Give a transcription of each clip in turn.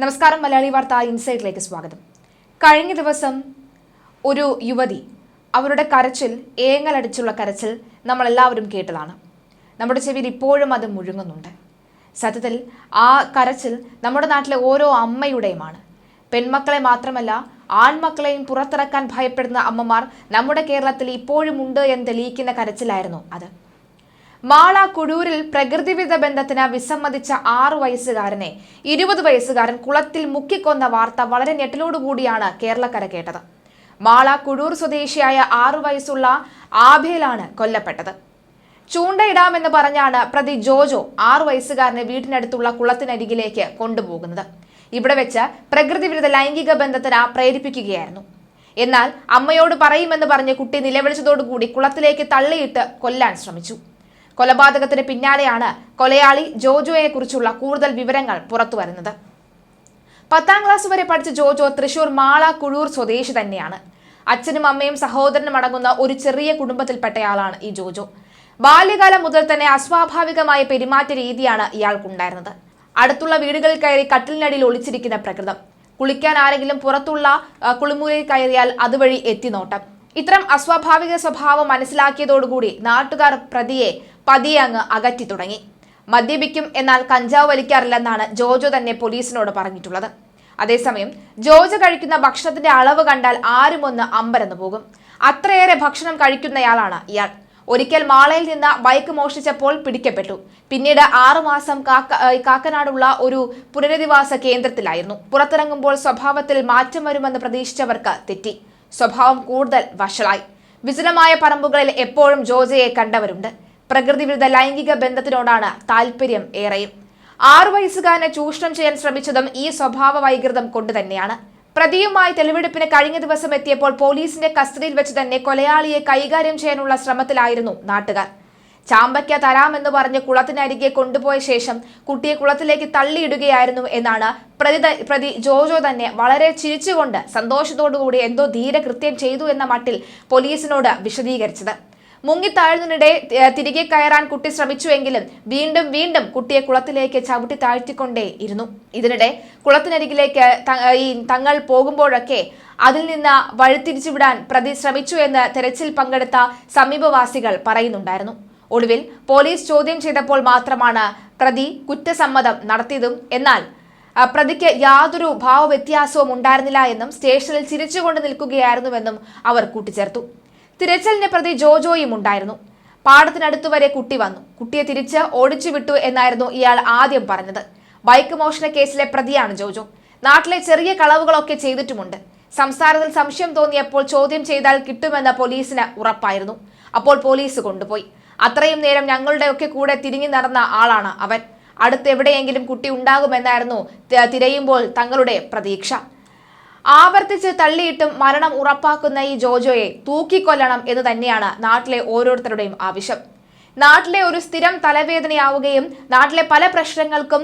നമസ്കാരം മലയാളി വാർത്ത ഇൻസൈറ്റിലേക്ക് സ്വാഗതം. കഴിഞ്ഞ ദിവസം ഒരു യുവതി അവരുടെ കരച്ചിൽ ഏങ്ങലടിച്ചുള്ള കരച്ചിൽ നമ്മളെല്ലാവരും കേട്ടതാണ്. നമ്മുടെ ചെവിയിൽ ഇപ്പോഴും അത് മുഴുങ്ങുന്നുണ്ട്. സത്യത്തിൽ ആ കരച്ചിൽ നമ്മുടെ നാട്ടിലെ ഓരോ അമ്മയുടെയുമാണ്. പെൺമക്കളെ മാത്രമല്ല ആൺമക്കളെയും പുറത്തിറക്കാൻ ഭയപ്പെടുന്ന അമ്മമാർ നമ്മുടെ കേരളത്തിൽ ഇപ്പോഴും ഉണ്ട് എന്ന് തെളിയിക്കുന്ന കരച്ചിലായിരുന്നു അത്. മാള കുഴൂരിൽ പ്രകൃതിവിധ ബന്ധത്തിന് വിസമ്മതിച്ച ആറു വയസ്സുകാരനെ. ഇരുപത് വയസ്സുകാരൻ കുളത്തിൽ മുക്കിക്കൊന്ന വാർത്ത വളരെ ഞെട്ടലോടുകൂടിയാണ് കേരളക്കര കേട്ടത്. മാള കുഴൂർ സ്വദേശിയായ ആറു വയസ്സുള്ള ആഭേലാണ് കൊല്ലപ്പെട്ടത്. ചൂണ്ടയിടാമെന്ന് പറഞ്ഞാണ് പ്രതി ജോജോ ആറു വയസ്സുകാരനെ വീട്ടിനടുത്തുള്ള കുളത്തിനരികിലേക്ക് കൊണ്ടുപോകുന്നത്. ഇവിടെ വെച്ച് പ്രകൃതിവിരുദ്ധ ലൈംഗിക ബന്ധത്തിന് പ്രേരിപ്പിക്കുകയായിരുന്നു. എന്നാൽ അമ്മയോട് പറയുമെന്ന് പറഞ്ഞ് കുട്ടി നിലവിളിച്ചതോടുകൂടി കുളത്തിലേക്ക് തള്ളിയിട്ട് കൊല്ലാൻ ശ്രമിച്ചു. കൊലപാതകത്തിന് പിന്നാലെയാണ് കൊലയാളി ജോജോയെ കുറിച്ചുള്ള കൂടുതൽ വിവരങ്ങൾ പുറത്തുവരുന്നത് പത്താം ക്ലാസ് വരെ പഠിച്ച ജോജോ തൃശൂർ മാള കുഴൂർ സ്വദേശി തന്നെയാണ്. അച്ഛനും അമ്മയും സഹോദരനും അടങ്ങുന്ന ഒരു ചെറിയ കുടുംബത്തിൽപ്പെട്ടയാളാണ് ഈ ജോജോ. ബാല്യകാലം മുതൽ തന്നെ അസ്വാഭാവികമായ പെരുമാറ്റ രീതിയാണ് ഇയാൾക്കുണ്ടായിരുന്നത്. അടുത്തുള്ള വീടുകളിൽ കയറി കട്ടിലിനടിയിൽ ഒളിച്ചിരിക്കുന്ന പ്രകൃതം. കുളിക്കാൻ ആരെങ്കിലും പുറത്തുള്ള കുളിമുറിയിൽ കയറിയാൽ അതുവഴി എത്തിനോട്ടം. ഇത്തരം അസ്വാഭാവിക സ്വഭാവം മനസ്സിലാക്കിയതോടുകൂടി നാട്ടുകാർ പ്രതിയെ പതിയെ അങ്ങ് അകറ്റി തുടങ്ങി. മദ്യപിക്കും എന്നാൽ കഞ്ചാവ് വലിക്കാറില്ലെന്നാണ് ജോജോ തന്നെ പോലീസിനോട് പറഞ്ഞിട്ടുള്ളത്. അതേസമയം ജോജോ കഴിക്കുന്ന ഭക്ഷണത്തിന്റെ അളവ് കണ്ടാൽ ആരും ഒന്ന് അമ്പരന്ന് പോകും. അത്രയേറെ ഭക്ഷണം കഴിക്കുന്നയാളാണ് ഇയാൾ. ഒരിക്കൽ മാളയിൽ നിന്ന് ബൈക്ക് മോഷ്ടിച്ചപ്പോൾ പിടിക്കപ്പെട്ടു. പിന്നീട് ആറുമാസം കാക്ക കാക്കനാടുള്ള ഒരു പുനരധിവാസ കേന്ദ്രത്തിലായിരുന്നു. പുറത്തിറങ്ങുമ്പോൾ സ്വഭാവത്തിൽ മാറ്റം വരുമെന്ന് പ്രതീക്ഷിച്ചവർക്ക് തെറ്റി. സ്വഭാവം കൂടുതൽ വഷളായി. വിജനമായ പറമ്പുകളിൽ എപ്പോഴും ജോജയെ കണ്ടവരുണ്ട്. പ്രകൃതിവിരുദ്ധ ലൈംഗിക ബന്ധത്തിനോടാണ് താല്പര്യം ഏറെയും. ആറു വയസ്സുകാരനെ ചൂഷണം ചെയ്യാൻ ശ്രമിച്ചതും ഈ സ്വഭാവ വൈകൃതം കൊണ്ട് തന്നെയാണ്. പ്രതിയുമായി തെളിവെടുപ്പിന് കഴിഞ്ഞ ദിവസം എത്തിയപ്പോൾ പോലീസിന്റെ കസ്റ്റഡിയിൽ വെച്ച് തന്നെ കൊലയാളിയെ കൈകാര്യം ചെയ്യാനുള്ള ശ്രമത്തിലായിരുന്നു നാട്ടുകാർ. ചാമ്പയ്ക്ക തരാമെന്ന് പറഞ്ഞ് കുളത്തിനരികെ കൊണ്ടുപോയ ശേഷം കുട്ടിയെ കുളത്തിലേക്ക് തള്ളിയിടുകയായിരുന്നു എന്നാണ് പ്രതി പ്രതി ജോജോ തന്നെ വളരെ ചിരിച്ചുകൊണ്ട് സന്തോഷത്തോടുകൂടി എന്തോ ധീരകൃത്യം ചെയ്തു എന്ന മട്ടിൽ പോലീസിനോട് വിശദീകരിച്ചത്. മുങ്ങിത്താഴുന്നതിനിടെ തിരികെ കയറാൻ കുട്ടി ശ്രമിച്ചുവെങ്കിലും വീണ്ടും വീണ്ടും കുട്ടിയെ കുളത്തിലേക്ക് ചവിട്ടി താഴ്ത്തിക്കൊണ്ടേ ഇരുന്നു ഇതിനിടെ കുളത്തിനരികിലേക്ക് ഈ തങ്ങൾ പോകുമ്പോഴൊക്കെ അതിൽ നിന്ന് വഴിതിരിച്ചുവിടാൻ പ്രതി ശ്രമിച്ചു എന്ന് തെരച്ചിൽ പങ്കെടുത്ത സമീപവാസികൾ പറയുന്നുണ്ടായിരുന്നു. ഒടുവിൽ പോലീസ് ചോദ്യം ചെയ്തപ്പോൾ മാത്രമാണ് പ്രതി കുറ്റസമ്മതം നടത്തിയതും. എന്നാൽ പ്രതിക്ക് യാതൊരു ഭാവവ്യത്യാസവും ഉണ്ടായിരുന്നില്ല എന്നും സ്റ്റേഷനിൽ ചിരിച്ചുകൊണ്ട് നിൽക്കുകയായിരുന്നുവെന്നും അവർ കൂട്ടിച്ചേർത്തു. തിരച്ചിലിന് പ്രതി ജോജോയും ഉണ്ടായിരുന്നു. പാടത്തിനടുത്തു വരെ കുട്ടി വന്നു. കുട്ടിയെ തിരിച്ച് ഓടിച്ചു വിട്ടു എന്നായിരുന്നു ഇയാൾ ആദ്യം പറഞ്ഞത്. ബൈക്ക് മോഷണ കേസിലെ പ്രതിയാണ് ജോജോ. നാട്ടിലെ ചെറിയ കളവുകളൊക്കെ ചെയ്തിട്ടുമുണ്ട്. സംസാരത്തിൽ സംശയം തോന്നിയപ്പോൾ ചോദ്യം ചെയ്താൽ കിട്ടുമെന്ന പോലീസിന് ഉറപ്പായിരുന്നു. അപ്പോൾ പോലീസ് കൊണ്ടുപോയി. അത്രയും നേരം ഞങ്ങളുടെ ഒക്കെ കൂടെ തിരിഞ്ഞു നടന്ന ആളാണ് അവൻ. അടുത്തെവിടെയെങ്കിലും കുട്ടി ഉണ്ടാകുമെന്നായിരുന്നു തിരയുമ്പോൾ തങ്ങളുടെ പ്രതീക്ഷ. ആവർത്തിച്ച് തള്ളിയിട്ടും മരണം ഉറപ്പാക്കുന്ന ഈ ജോജോയെ തൂക്കിക്കൊല്ലണം എന്ന് തന്നെയാണ് നാട്ടിലെ ഓരോരുത്തരുടെയും ആവശ്യം. നാട്ടിലെ ഒരു സ്ഥിരം തലവേദനയാവുകയും നാട്ടിലെ പല പ്രശ്നങ്ങൾക്കും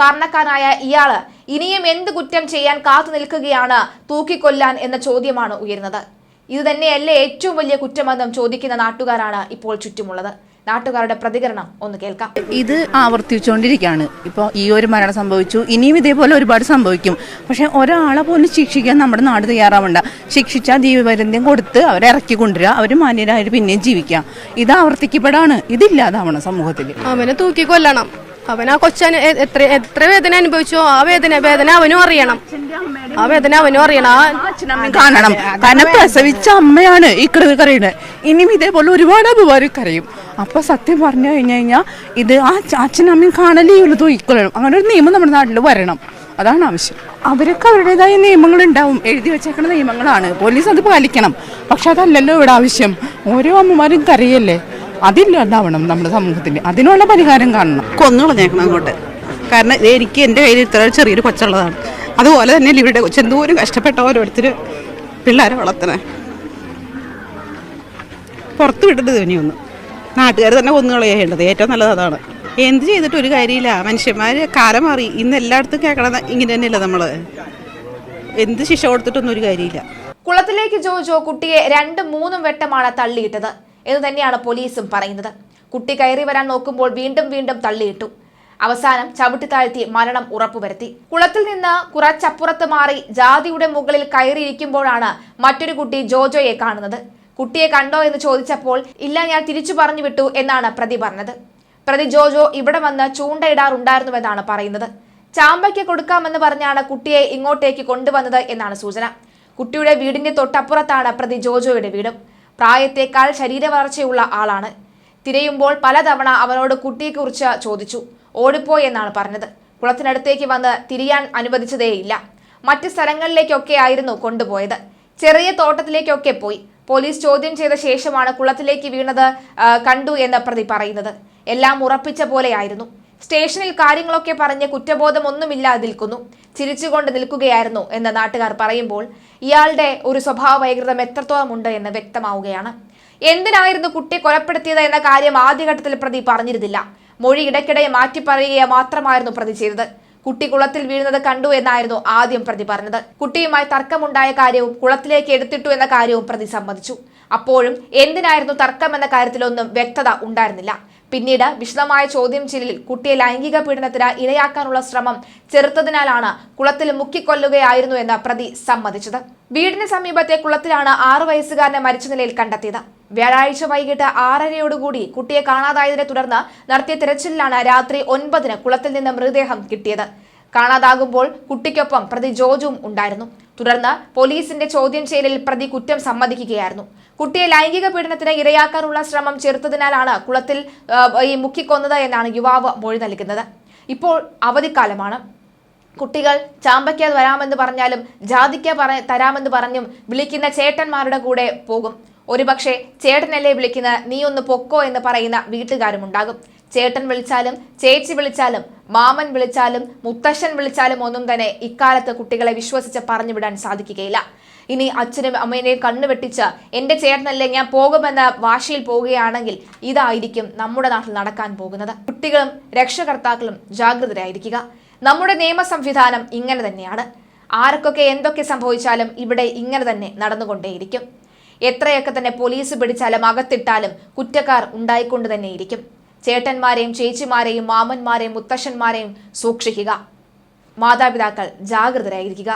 കാരണക്കാരായ ഇയാൾ ഇനിയും എന്ത് കുറ്റം ചെയ്യാൻ കാത്തു നിൽക്കുകയാണ് തൂക്കിക്കൊല്ലാൻ എന്ന ചോദ്യമാണ് ഉയരുന്നത്. ഇത് തന്നെയല്ലേ ഏറ്റവും വലിയ കുറ്റമെന്നും ചോദിക്കുന്ന നാട്ടുകാരാണ് ഇപ്പോൾ ചുറ്റുമുള്ളത്. നാട്ടുകാരുടെ പ്രതികരണം ഒന്ന് കേൾക്കാം. ഇത് ആവർത്തിച്ചുകൊണ്ടിരിക്കുകയാണ്. ഇപ്പോൾ ഈ ഒരു മരണം സംഭവിച്ചു ഇനിയും ഇതേപോലെ ഒരുപാട് സംഭവിക്കും. പക്ഷെ ഒരാളെ പോലും ശിക്ഷിക്കാൻ നമ്മുടെ നാട് തയ്യാറാവണ്ട. ശിക്ഷിച്ചാൽ ജീവപര്യന്തം കൊടുത്ത് അവരെ ഇറക്കി കൊണ്ടുവരിക അവർ മാന്യരായി പിന്നെയും ജീവിക്കാം ഇത് ആവർത്തിക്കപ്പെടാണ്. ഇതില്ലാതാവണം സമൂഹത്തിൽ അവനെ തൂക്കി കൊല്ലണം. അവൻ ആ കൊച്ചന് എത്ര എത്ര വേദന അനുഭവിച്ചോ ആ വേദന വേദന അവനും അറിയണം. ആ വേദന അവനും അറിയണം. ആ അച്ഛനമ്മയും കാണണം. കാരണം പ്രസവിച്ച അമ്മയാണ് ഈ കിടന്ന് കരയുന്നത്. ഇനിയും ഇതേപോലെ ഒരുപാട് അപവാരം കരയും. അപ്പൊ സത്യം പറഞ്ഞു കഴിഞ്ഞു കഴിഞ്ഞാൽ ഇത് ആ അച്ഛനമ്മയും കാണലേ ഉള്ളു തോക്കണം അങ്ങനെ ഒരു നിയമം നമ്മുടെ നാട്ടിൽ വരണം. അതാണ് ആവശ്യം. അവരൊക്കെ അവരുടേതായ നിയമങ്ങൾ ഉണ്ടാവും. എഴുതി വെച്ചേക്കുന്ന നിയമങ്ങളാണ്. പോലീസ് അത് പാലിക്കണം. പക്ഷെ അതല്ലല്ലോ ഇവിടെ ആവശ്യം. ഓരോ അമ്മമാരും കരയല്ലേ? അതില്ലാതാവണം നമ്മുടെ സമൂഹത്തിന്. അതിനുള്ള പരിഹാരം കാണണം. കൊന്നു കളഞ്ഞേക്കണം അങ്ങോട്ട്. കാരണം എനിക്ക് എന്റെ കയ്യിൽ ഇത്ര ചെറിയൊരു കൊച്ചുള്ളതാണ് അതുപോലെ തന്നെ ഇവരുടെ കൊച്ചു എന്തോരം കഷ്ടപ്പെട്ട ഓരോരുത്തർ പിള്ളേരെ വളർത്തണേ. പുറത്ത് വിട്ടിട്ട് ഇനിയൊന്നും നാട്ടുകാർ തന്നെ കൊന്നുകളയേണ്ടത് ഏറ്റവും നല്ലത് അതാണ്. എന്ത് ചെയ്തിട്ട് ഒരു കാര്യമില്ല. മനുഷ്യന്മാർ കാലം മാറി. ഇന്ന് എല്ലായിടത്തും കേൾക്കണം ഇങ്ങനെ തന്നെയല്ല നമ്മൾ എന്ത് ശിക്ഷ കൊടുത്തിട്ടൊന്നും ഒരു കാര്യമില്ല. കുളത്തിലേക്ക് ജോജോ കുട്ടിയെ രണ്ട് മൂന്നും വെട്ടമാണ് തള്ളിയിട്ടത്. എന്ന് തന്നെയാണ് പോലീസും പറയുന്നത്. കുട്ടി കയറി വരാൻ നോക്കുമ്പോൾ വീണ്ടും വീണ്ടും തള്ളിയിട്ടു. അവസാനം ചവിട്ടിത്താഴ്ത്തി മരണം ഉറപ്പുവരുത്തി. കുളത്തിൽ നിന്ന് കുറച്ചപ്പുറത്ത് മാറി ജാതിയുടെ മുകളിൽ കയറിയിരിക്കുമ്പോഴാണ് മറ്റൊരു കുട്ടി ജോജോയെ കാണുന്നത്. കുട്ടിയെ കണ്ടോ എന്ന് ചോദിച്ചപ്പോൾ ഇല്ല ഞാൻ തിരിച്ചു പറഞ്ഞു വിട്ടു എന്നാണ് പ്രതി പറഞ്ഞത്. പ്രതി ജോജോ ഇവിടെ വന്ന് ചൂണ്ടയിടാറുണ്ടായിരുന്നുവെന്നാണ് പറയുന്നത്. ചാമ്പയ്ക്ക് കൊടുക്കാമെന്ന് പറഞ്ഞാണ് കുട്ടിയെ ഇങ്ങോട്ടേക്ക് കൊണ്ടുവന്നത് എന്നാണ് സൂചന. കുട്ടിയുടെ വീടിന്റെ തൊട്ടപ്പുറത്താണ് പ്രതി ജോജോയുടെ വീടും. പ്രായത്തേക്കാൾ ശരീരവളർച്ചയുള്ള ആളാണ്. തിരയുമ്പോൾ പലതവണ അവനോട് കുട്ടിയെക്കുറിച്ച് ചോദിച്ചു. ഓടിപ്പോയി എന്നാണ് പറഞ്ഞത്. കുളത്തിനടുത്തേക്ക് വന്ന് തിരിയാൻ അനുവദിച്ചതേയില്ല. മറ്റ് സ്ഥലങ്ങളിലേക്കൊക്കെ ആയിരുന്നു കൊണ്ടുപോയത്. ചെറിയ തോട്ടത്തിലേക്കൊക്കെ പോയി. പോലീസ് ചോദ്യം ചെയ്ത ശേഷമാണ് കുളത്തിലേക്ക് വീണത് കണ്ടു എന്ന പ്രതി പറയുന്നത്. എല്ലാം ഉറപ്പിച്ച പോലെയായിരുന്നു. സ്റ്റേഷനിൽ കാര്യങ്ങളൊക്കെ പറഞ്ഞ് കുറ്റബോധമൊന്നുമില്ലാതെ നിൽക്കുന്നു. ചിരിച്ചുകൊണ്ട് നിൽക്കുകയായിരുന്നു എന്ന് നാട്ടുകാർ പറയുമ്പോൾ ഇയാളുടെ ഒരു സ്വഭാവ വൈകൃതം എത്രത്തോളം ഉണ്ട് എന്ന് വ്യക്തമാവുകയാണ്. എന്തിനായിരുന്നു കുട്ടിയെ കൊലപ്പെടുത്തിയത് എന്ന കാര്യം ആദ്യഘട്ടത്തിൽ പ്രതി പറഞ്ഞിരുന്നില്ല. മൊഴി ഇടയ്ക്കിടെ മാറ്റി പറയുക മാത്രമായിരുന്നു പ്രതി ചെയ്തത്. കുട്ടി കുളത്തിൽ വീഴുന്നത് കണ്ടു എന്നായിരുന്നു ആദ്യം പ്രതി പറഞ്ഞത്. കുട്ടിയുമായി തർക്കമുണ്ടായ കാര്യവും കുളത്തിലേക്ക് എടുത്തിട്ടു എന്ന കാര്യവും പ്രതി സമ്മതിച്ചു. അപ്പോഴും എന്തിനായിരുന്നു തർക്കം എന്ന കാര്യത്തിലൊന്നും വ്യക്തത ഉണ്ടായിരുന്നില്ല. പിന്നീട് വിശദമായ ചോദ്യം ചെയ്യലിൽ കുട്ടിയെ ലൈംഗിക പീഡനത്തിന് ഇരയാക്കാനുള്ള ശ്രമം ചെറുത്തതിനാലാണ് കുളത്തിൽ മുക്കിക്കൊല്ലുകയായിരുന്നു എന്ന് പ്രതി സമ്മതിച്ചത്. വീടിന് സമീപത്തെ കുളത്തിലാണ് ആറു വയസ്സുകാരനെ മരിച്ച നിലയിൽ കണ്ടെത്തിയത്. വ്യാഴാഴ്ച വൈകിട്ട് ആറരയോടുകൂടി കുട്ടിയെ കാണാതായതിനെ തുടർന്ന് നടത്തിയ തിരച്ചിലിലാണ് രാത്രി ഒൻപതിന് കുളത്തിൽ നിന്ന് മൃതദേഹം കിട്ടിയത്. കാണാതാകുമ്പോൾ കുട്ടിക്കൊപ്പം പ്രതി ജോജും ഉണ്ടായിരുന്നു. തുടർന്ന് പോലീസിന്റെ ചോദ്യം ചെയ്യലിൽ പ്രതി കുറ്റം സമ്മതിക്കുകയായിരുന്നു. കുട്ടിയെ ലൈംഗിക പീഡനത്തിന് ഇരയാക്കാനുള്ള ശ്രമം ചെറുത്തതിനാലാണ് കുളത്തിൽ ഈ മുക്കിക്കൊന്നത് എന്നാണ് യുവാവ് മൊഴി നൽകുന്നത്. ഇപ്പോൾ അവധിക്കാലമാണ്. കുട്ടികൾ ചാമ്പയ്ക്ക വരാമെന്ന് പറഞ്ഞാലും ജാതിക്ക പറ തരാമെന്ന് പറഞ്ഞും വിളിക്കുന്ന ചേട്ടന്മാരുടെ കൂടെ പോകും. ഒരുപക്ഷെ ചേട്ടനല്ലേ വിളിക്കുന്ന നീ ഒന്ന് പൊക്കോ എന്ന് പറയുന്ന വീട്ടുകാരുമുണ്ടാകും. ചേട്ടൻ വിളിച്ചാലും ചേച്ചി വിളിച്ചാലും മാമൻ വിളിച്ചാലും മുത്തശ്ശൻ വിളിച്ചാലും ഒന്നും തന്നെ ഇക്കാലത്ത് കുട്ടികളെ വിശ്വസിച്ച് പറഞ്ഞു വിടാൻ സാധിക്കുകയില്ല. ഇനി അച്ഛനും അമ്മേനെയും കണ്ണുവെട്ടിച്ച് എന്റെ ചേട്ടനല്ലേ ഞാൻ പോകുമെന്ന വാശിയിൽ പോവുകയാണെങ്കിൽ ഇതായിരിക്കും നമ്മുടെ നാട്ടിൽ നടക്കാൻ പോകുന്നത്. കുട്ടികളും രക്ഷകർത്താക്കളും ജാഗ്രതരായിരിക്കുക. നമ്മുടെ നിയമ സംവിധാനം ഇങ്ങനെ തന്നെയാണ്. ആർക്കൊക്കെ എന്തൊക്കെ സംഭവിച്ചാലും ഇവിടെ ഇങ്ങനെ തന്നെ നടന്നുകൊണ്ടേയിരിക്കും. എത്രയൊക്കെ തന്നെ പോലീസ് പിടിച്ചാലും അകത്തിട്ടാലും കുറ്റക്കാർ ഉണ്ടായിക്കൊണ്ട് തന്നെയിരിക്കും. ചേട്ടന്മാരെയും ചേച്ചിമാരെയും മാമന്മാരെയും മുത്തശ്ശന്മാരെയും സൂക്ഷിക്കുക. മാതാപിതാക്കൾ ജാഗ്രതരായിരിക്കുക.